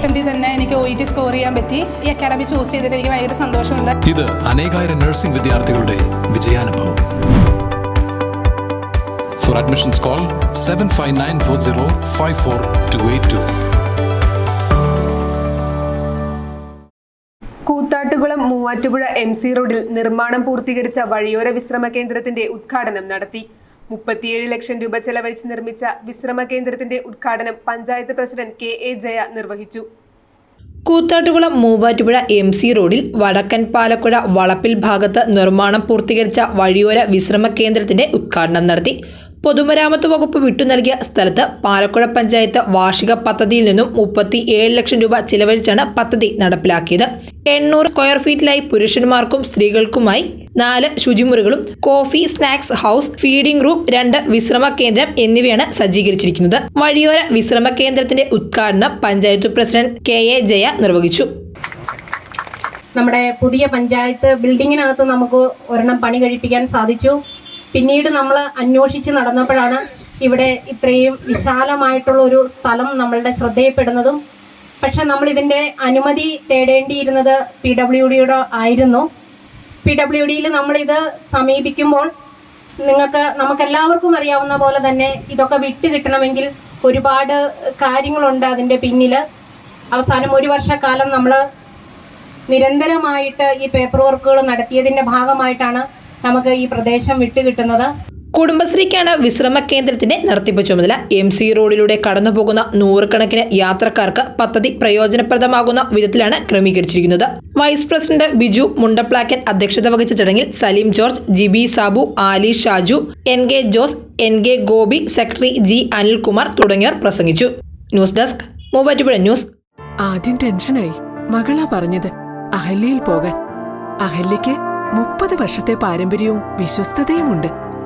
അറ്റംപ്റ്റിൽ തന്നെ എനിക്ക് O E T score ചെയ്യാൻ പറ്റി. ഈ അക്കാഡമി ചൂസ് ചെയ്തിട്ട് എനിക്ക് ഭയങ്കര സന്തോഷമുണ്ട്. ഇത് അനേകായിരം നഴ്സിംഗ് വിദ്യാർത്ഥികളുടെ വിജയാനുഭവം. For admissions call seven five nine four zero five four two eight two Koothattukulam Muvattupuzha M C റോഡിൽ നിർമ്മാണം പൂർത്തീകരിച്ച വഴിയോര വിശ്രമ കേന്ദ്രത്തിന്റെ ഉദ്ഘാടനം നടത്തി. മുപ്പത്തിയേഴ് ലക്ഷം രൂപ ചെലവഴിച്ച് നിർമ്മിച്ച വിശ്രമ കേന്ദ്രത്തിന്റെ ഉദ്ഘാടനം panchayat president K A Jaya നിർവഹിച്ചു. കൂത്താട്ടുകുളം മൂവാറ്റുപുഴ എം സി റോഡിൽ വടക്കൻ പാലക്കുഴ വളപ്പിൽ ഭാഗത്ത് നിർമ്മാണം പൂർത്തീകരിച്ച വഴിയോര വിശ്രമ കേന്ദ്രത്തിന്റെ ഉദ്ഘാടനം നടത്തി. പൊതുമരാമത്ത് വകുപ്പ് വിട്ടു നൽകിയ സ്ഥലത്ത് പാലക്കുഴ പഞ്ചായത്ത് വാർഷിക പദ്ധതിയിൽ നിന്നും മുപ്പത്തി ഏഴ് ലക്ഷം രൂപ ചിലവഴിച്ചാണ് പദ്ധതി നടപ്പിലാക്കിയത്. എണ്ണൂറ് സ്ക്വയർ ഫീറ്റിലായി പുരുഷന്മാർക്കും സ്ത്രീകൾക്കുമായി നാല് ശുചിമുറികളും coffee snacks house feeding room രണ്ട് വിശ്രമ കേന്ദ്രം എന്നിവയാണ് സജ്ജീകരിച്ചിരിക്കുന്നത്. വഴിയോര വിശ്രമ കേന്ദ്രത്തിന്റെ ഉദ്ഘാടനം panchayat president K A Jaya നിർവഹിച്ചു. നമ്മുടെ പുതിയ പഞ്ചായത്ത് ബിൽഡിങ്ങിനകത്ത് നമുക്ക് ഒരെണ്ണം പണി കഴിപ്പിക്കാൻ സാധിച്ചു. പിന്നീട് നമ്മൾ അന്വേഷിച്ച് നടന്നപ്പോഴാണ് ഇവിടെ ഇത്രയും വിശാലമായിട്ടുള്ള ഒരു സ്ഥലം നമ്മളുടെ ശ്രദ്ധയിൽപ്പെടുന്നതും പക്ഷെ നമ്മൾ ഇതിന്റെ അനുമതി തേടേണ്ടിയിരുന്നത് പി ഡബ്ല്യു ഡിയുടെ ആയിരുന്നു. പി ഡബ്ല്യു ഡിയിൽ നമ്മളിത് സമീപിക്കുമ്പോൾ നിങ്ങൾക്ക് നമുക്കെല്ലാവർക്കും അറിയാവുന്ന പോലെ തന്നെ ഇതൊക്കെ വിട്ട് കിട്ടണമെങ്കിൽ ഒരുപാട് കാര്യങ്ങളുണ്ട് അതിന്റെ പിന്നിൽ അവസാനം ഒരു വർഷക്കാലം നമ്മൾ നിരന്തരമായിട്ട് ഈ പേപ്പർ വർക്കുകൾ നടത്തിയതിന്റെ ഭാഗമായിട്ടാണ് നമുക്ക് ഈ പ്രദേശം വിട്ടുകിട്ടുന്നത് കുടുംബശ്രീക്കാണ് വിശ്രമ കേന്ദ്രത്തിന്റെ നടത്തിപ്പ് ചുമതല. എം സി റോഡിലൂടെ കടന്നുപോകുന്ന നൂറുകണക്കിന് യാത്രക്കാർക്ക് പദ്ധതി പ്രയോജനപ്രദമാകുന്ന വിധത്തിലാണ് ക്രമീകരിച്ചിരിക്കുന്നത്. വൈസ് പ്രസിഡന്റ് ബിജു മുണ്ടപ്ലാക്കൻ അധ്യക്ഷത വഹിച്ച ചടങ്ങിൽ Saleem George Jibi Sabu Ali Shaju N K Jose N K Gopi secretary G Anilkumar തുടങ്ങിയവർ പ്രസംഗിച്ചു. News desk Muvattupuzha news. ആദ്യം ടെൻഷനായി. മകളാ പറഞ്ഞത് അഹല്യയിൽ പോകാൻ. അഹല്യയ്ക്ക് മുപ്പത് വർഷത്തെ പാരമ്പര്യവും വിശ്വസ്തതയുമുണ്ട്.